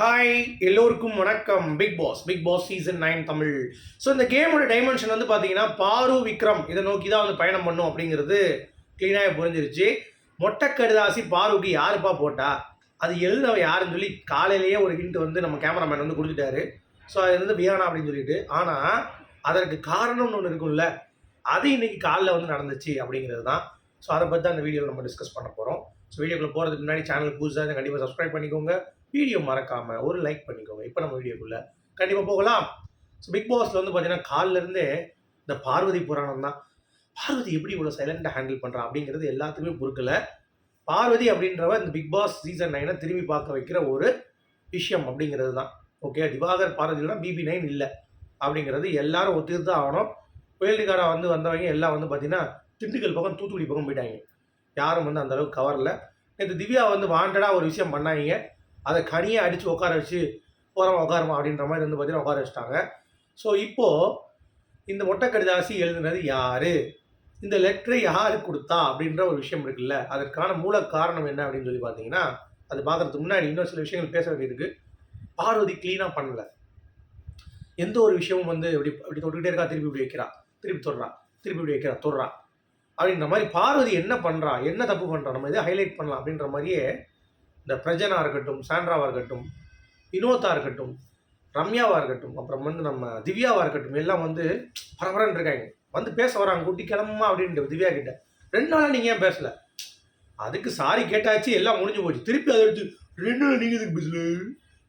Hi எல்லோருக்கும் வணக்கம். Bigg Boss Bigg Boss season nine Tamil. So இந்த கேமோட டைமென்ஷன் வந்து பார்த்தீங்கன்னா பாரு விக்ரம் இதை நோக்கி தான் வந்து பயணம் பண்ணும் அப்படிங்கிறது க்ளீனாக புரிஞ்சிருச்சு. மொட்டை கடுதாசி பாருவுக்கு யாருப்பா போட்டா? அது எழுதவ யாருன்னு சொல்லி காலையிலேயே ஒரு ஹிண்ட் வந்து நம்ம கேமராமேன் வந்து கொடுத்துட்டாரு. ஸோ அது வந்து வியானா அப்படின்னு சொல்லிட்டு. ஆனால் அதற்கு காரணம்னு ஒன்று இருக்கும்ல அது இன்னைக்கு காலைல வந்து நடந்துச்சு அப்படிங்கிறது தான். ஸோ அதை பற்றி தான் அந்த வீடியோவில் நம்ம டிஸ்கஸ் பண்ண போகிறோம் ஸோ வீடியோக்குள்ளே போகிறதுக்கு முன்னாடி சேனல் புதுசாக கண்டிப்பாக சப்ஸ்கிரைப் பண்ணிக்கோங்க. வீடியோ மறக்காமல் ஒரு லைக் பண்ணிக்கோங்க. இப்போ நம்ம வீடியோக்குள்ளே கண்டிப்பாக போகலாம். ஸோ பிக் பாஸில் வந்து பார்த்தீங்கன்னா காலிலேருந்தே இந்த பார்வதி புராணம் தான். பார்வதி எப்படி இவ்வளோ சைலண்ட்டாக ஹேண்டில் பண்ணுறா அப்படிங்கிறது எல்லாத்துக்குமே பொறுக்கல. பார்வதி அப்படின்றவ இந்த பிக் பாஸ் சீசன் நைனை திரும்பி பார்க்க வைக்கிற ஒரு விஷயம் அப்படிங்கிறது தான். ஓகே திவாகர் பார்வதிலாம் பிபி நைன் இல்லை அப்படிங்கிறது எல்லாரும் ஒத்துக்கிட்டு தான் ஆகணும் புயல்காரா வந்து வந்தவங்க எல்லாம் வந்து பார்த்தீங்கன்னா திண்டுக்கல் பக்கம் தூத்துக்குடி பக்கம் போயிட்டாங்க. யாரும் வந்து அந்த அளவுக்கு கவரல நேற்று திவ்யா வந்து வாண்டடாக ஒரு விஷயம் பண்ணாங்க அதை கனியை அடித்து உட்கார வச்சு போகிறோம் உட்காரமா அப்படின்ற மாதிரி வந்து பார்த்தீங்கன்னா உட்கார வச்சுட்டாங்க. ஸோ இப்போது இந்த மொட்டை கடிதாசி எழுதுனது யார்? இந்த லெட்டரை யாருக்கு கொடுத்தா? அப்படின்ற ஒரு விஷயம் இருக்குல்ல. அதற்கான மூல காரணம் என்ன அப்படின்னு சொல்லி பார்த்தீங்கன்னா அது பார்க்குறதுக்கு முன்னாடி இன்னும் சில விஷயங்கள் பேச வேண்டியிருக்கு. பார்வதி க்ளீனாக பண்ணல. எந்த ஒரு விஷயமும் வந்து இப்படி இப்படி தொட்டுக்கிட்டே இருக்கா? திருப்பி இப்படி வைக்கிறா. திருப்பி தொடுறா. திருப்பி இப்படி வைக்கிறா. தொடுறா. அப்படின்ற மாதிரி பார்வதி என்ன பண்ணுறா என்ன தப்பு பண்ணுறா நம்ம இதை ஹைலைட் பண்ணலாம் அப்படின்ற மாதிரியே இந்த பிரஜனா இருக்கட்டும் சாண்ட்ராவாக இருக்கட்டும் வினோத்தா இருக்கட்டும் ரம்யாவாக இருக்கட்டும் அப்புறம் வந்து நம்ம திவ்யாவாக இருக்கட்டும் எல்லாம் வந்து பரபரன் இருக்காங்க. வந்து பேச வராங்க குட்டி கிளம்புமா அப்படின்ட்டு திவ்யா கிட்ட. ரெண்டு நாளாக நீங்கள் ஏன் பேசல? அதுக்கு சாரி கேட்டாச்சு எல்லாம் முடிஞ்சு போச்சு. திருப்பி அதை எடுத்து ரெண்டு நாள் நீங்கள் இதுக்கு பேசல?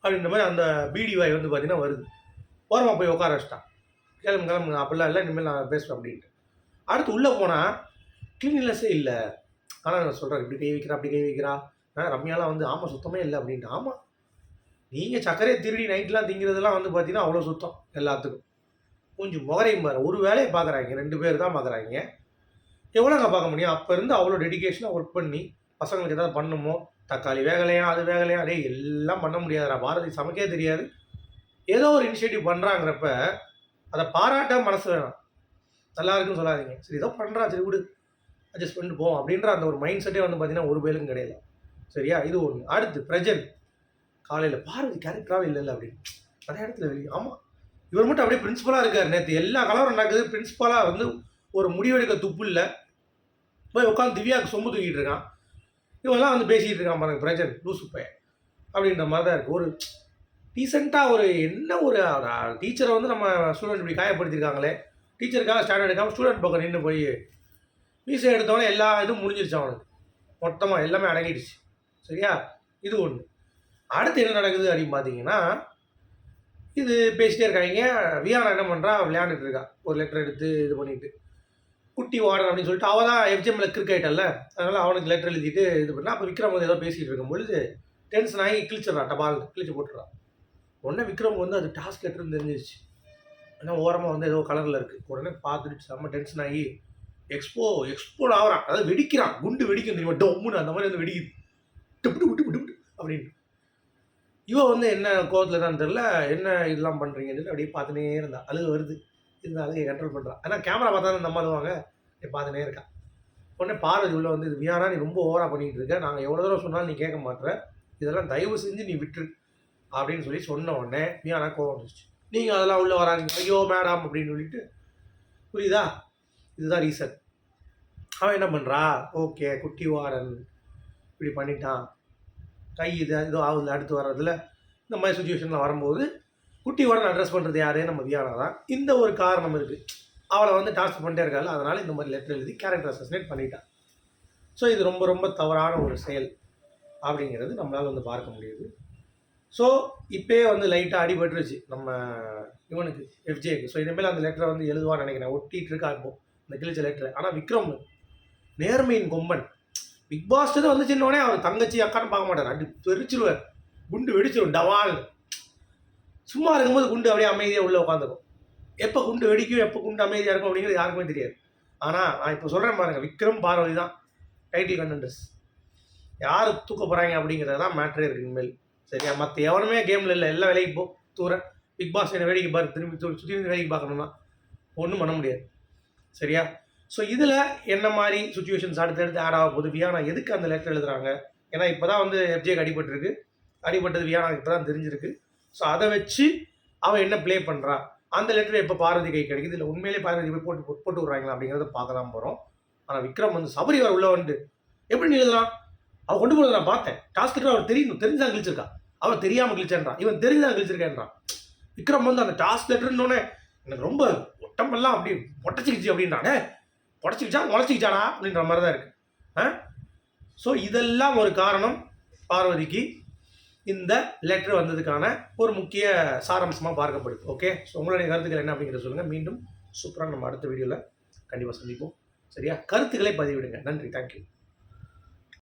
அப்படின்ற மாதிரி அந்த பிடி வாய் வந்து பார்த்தீங்கன்னா வருது. ஓரமாக போய் உட்கார வச்சிட்டான் கிளம்பு கிளம்பு அப்படிலாம் இல்லை இனிமேல் நான் பேசுவேன் அப்படின்ட்டு. அடுத்து உள்ளே போனால் கிளீன்லெஸ்ஸே இல்லை. ஆனால் நான் சொல்கிறேன் இப்படி கை வைக்கிறா அப்படி கை வைக்கிறா. ரம்யாலாம் வந்து ஆமாம் சுத்தமே இல்லை அப்படின்ட்டு. ஆமாம் நீங்கள் சர்க்கரையை திருடி நைட்லாம் திங்கிறதுலாம் வந்து பார்த்தீங்கன்னா அவ்வளோ சுத்தம் எல்லாத்துக்கும். கொஞ்சம் முகரையும் பாரு ஒரு வேலையை பார்க்குறாங்க ரெண்டு பேர் தான் பார்க்குறாங்க எவ்வளோங்க பார்க்க முடியும்? அப்போ இருந்து அவ்வளோ டெடிகேஷனாக ஒர்க் பண்ணி பசங்களுக்கு ஏதாவது பண்ணுமோ? தக்காளி வேகலையா அது வேகலையா? அதே எல்லாம் பண்ண முடியாதுடா. பாரதி சமைக்கவே தெரியாது. ஏதோ ஒரு இனிஷியேட்டிவ் பண்ணுறாங்கிறப்ப அதை பாராட்ட மனசு வேணும். நல்லா இருக்குன்னு சொல்லாதீங்க. சரி ஏதோ பண்ணுறா சரி விடு. அட்ஜஸ்ட் பண்ணிட்டு போவோம் அப்படின்ற அந்த ஒரு மைண்ட் செட்டே வந்து பார்த்தீங்கன்னா ஒரு பேருக்கும் கிடையாது. சரியா? இது ஒன்று அடுத்து பிரஜன் காலையில் பார்வதி கேரக்டராகவே இல்லைல்ல அப்படின்னு. நிறைய இடத்துல வெளியே ஆமாம் இவர் மட்டும் அப்படியே பிரின்ஸிபலாக இருக்கார். நேற்று எல்லா கலவரம் நடக்குது. பிரின்ஸிபலாக வந்து ஒரு முடிவெடுக்க துப்பு இல்லை. போய் உட்காந்து திவ்யாவுக்கு சொம்பு தூக்கிட்டு இருக்கான். இவெல்லாம் வந்து பேசிகிட்டு இருக்கான் பாருங்க பிரஜன் லூசு பையன். அப்படின்ற மாதிரி தான் இருக்குது ஒரு டீசெண்டாக ஒரு என்ன ஒரு டீச்சரை வந்து நம்ம ஸ்டூடெண்ட் இப்படி காயப்படுத்தியிருக்காங்களே டீச்சருக்காக ஸ்டாண்டர்ட் எடுக்காமல் ஸ்டூடெண்ட் பக்கம் நின்று போய் விசா எடுத்தவொடனே எல்லா இதுவும் முடிஞ்சிருச்சு அவனுக்கு. மொத்தமாக எல்லாமே அடங்கிடுச்சு. சரியா? இது ஒன்று அடுத்து என்ன நடக்குது அப்படின்னு பார்த்தீங்கன்னா இது பேசிட்டே இருக்காங்க. வியானா என்ன பண்ணுறா விளையாண்டுட்டு இருக்கா. ஒரு லெட்டர் எடுத்து இது பண்ணிட்டு. குட்டி வார்டன் அப்படின்னு சொல்லிட்டு அவள் தான் எஃப்ஜிஎம்ல கிரிக் ஆகிட்டல்ல அதனால் அவனுக்கு லெட்டர் எழுதிட்டு இது பண்ணா. அப்போ விக்ரம் வந்து ஏதோ பேசிகிட்டு இருக்கும்பொழுது டென்ஷன் ஆகி கிழிச்சிட்றான் டபால் கிழிச்சு போட்டுறான் உடனே விக்ரம் வந்து அது டாஸ்க் லெட்டர்னு தெரிஞ்சிருச்சு. ஏன்னா ஓரமாக வந்து ஏதோ கலரில் இருக்குது உடனே பார்த்துட்டு செம்ம டென்ஷன் ஆகி எக்ஸ்போ எக்ஸ்போர்ட் ஆகிறான் அதாவது வெடிக்கிறான். குண்டு வெடிக்கும் தெரியுமா? டொம்முன்னு அந்த மாதிரி வந்து வெடிக்குது. டிப்பு விட்டு விட்டு டிப்பு அப்படின்னு. இவ வந்து என்ன கோவத்தில் தான் தெரில என்ன இதெல்லாம் பண்ணுறீங்கன்னு சொல்லி அப்படியே பார்த்துனே இருந்தா. அழுக வருது. இருந்தால் அழுகை கண்ட்ரோல் பண்ணுறான் ஆனால் கேமரா பார்த்தா நம்ம அழுவாங்க நீ பார்த்துனே இருக்கான் உடனே பார்வதி உள்ள வந்து இது வியானா நீ ரொம்ப ஓவராக பண்ணிகிட்டு இருக்க. நாங்கள் எவ்வளோ தூரம் சொன்னாலும் நீ கேட்க மாட்டேற. இதெல்லாம் தயவு செஞ்சு நீ விட்டுரு. அப்படின்னு சொல்லி சொன்ன உடனே வியானா கோவம் வந்துச்சு நீங்கள் அதெல்லாம் உள்ளே வராங்க ஐயோ மேடம் அப்படின்னு சொல்லிட்டு. புரியுதா? இதுதான் ரீசன் அவன் என்ன பண்ணுறா ஓகே குட்டி வாரன். இப்படி பண்ணிட்டான். கை இது ஏதோ ஆகுது அடுத்து வர்றதுல. இந்த மாதிரி சுச்சுவேஷனில் வரும்போது குட்டி வாரன் அட்ரஸ் பண்ணுறது யாரே? நம்ம வியானா தான். இந்த ஒரு காரணம் இருக்குது அவளை வந்து டார்ச்சர் பண்ணிட்டே இருக்காள். அதனால் இந்த மாதிரி லெட்டர் எழுதி கேரக்டர் அசஸ்னேட் பண்ணிட்டான். ஸோ இது ரொம்ப ரொம்ப தவறான ஒரு செயல் அப்படிங்கிறது நம்மளால் வந்து பார்க்க முடியுது. ஸோ இப்போயே வந்து லைட்டாக அடிபட்டுருச்சு. நம்ம இவனுக்கு எஃப்ஜேக்கு ஸோ இனிமேல் அந்த லெட்டரை வந்து எழுதுவான்னு நினைக்கிறேன். ஒட்டிகிட்டு இருக்கா இப்போ. இந்த கிழிச்ச லெட்டர் ஆனால் விக்ரம் நேர்மையின் கொம்பன். பிக் பாஸ் வந்து சின்னோடனே அவர் தங்கச்சி அக்கான்னு பார்க்க மாட்டார் அடி தெரிச்சிருவார் குண்டு வெடிச்சிடும் டவால். சும்மா இருக்கும்போது குண்டு அப்படியே அமைதியாக உள்ளே உட்காந்துக்கும். எப்போ குண்டு வெடிக்கும் எப்போ குண்டு அமைதியாக இருக்கும் அப்படிங்கிறது யாருக்குமே தெரியாது. ஆனால் நான் இப்போ சொல்கிறேன் பாருங்கள் விக்ரம் பார்வதி தான் டைட்டில் கண்டென்டர்ஸ் யார் தூக்க போகிறாங்க அப்படிங்கிறது தான் மேட்ரே இருக்கு இனிமேல். சரியா? மற்ற எவனுமே கேமில் இல்லை எல்லாம் வேலைக்கு போ தூர. பிக் பாஸ் என்ன வேடிக்கை பாரு திரும்பி சுற்றி இருந்து வேடிக்கை பார்க்கணும்னா ஒன்றும் பண்ண முடியாது. சரியா? ஸோ இதில் என்ன மாதிரி சுச்சுவேஷன்ஸ் அடுத்து ஆட் ஆக போகுது? வியானா எதுக்கு அந்த லெட்டர் எழுதுறாங்க? ஏன்னா இப்போ தான் வந்து எஃப்ஜேக்கு அடிபட்டிருக்கு. அடிபட்டது வியானாக்கு இப்போ தான் தெரிஞ்சிருக்கு. ஸோ அதை வச்சு அவன் என்ன ப்ளே பண்ணுறா அந்த லெட்டர் எப்போ பார்வதி கை கிடைக்குது? இல்லை உண்மையிலே பார்வதி போய் போட்டு போட்டு விட்றாங்களா அப்படிங்கிறத பார்க்க தான் போகிறோம் ஆனால் விக்ரம் வந்து சபரி வர உள்ள வந்து எப்படி நீ எழுதுறான்? அவன் கொண்டு போனதை நான் பார்த்தேன். டாஸ்க் அவர் தெரியும். தெரிஞ்சுதான் கழிச்சிருக்கா. அவன் தெரியாமல் கிழிச்சேன்றான். இவன் தெரிஞ்சுதான் கிழிச்சிருக்கேன்றான். விக்ரம் வந்து அந்த டாஸ்க் லெட்டர்னோடனே எனக்கு ரொம்ப ஒட்டமெல்லாம் அப்படி ஒட்டச்சிக்கிச்சு அப்படின்றானே. பொடச்சிக்கிச்சா முளைச்சிக்கிச்சானா அப்படின்ற மாதிரி தான் இருக்குது ஆ? ஸோ இதெல்லாம் ஒரு காரணம் பார்வதிக்கு இந்த லெட்டர் வந்ததுக்கான ஒரு முக்கிய சாராம்சமாக பார்க்கப்படுது. ஓகே ஸோ உங்களுடைய கருத்துக்கள் என்ன அப்படிங்கிறத சொல்லுங்கள் மீண்டும் சூப்பராக நம்ம அடுத்த வீடியோவில் கண்டிப்பாக சந்திப்போம். சரியா? கருத்துக்களை பதிவிடுங்க. நன்றி. தேங்க்யூ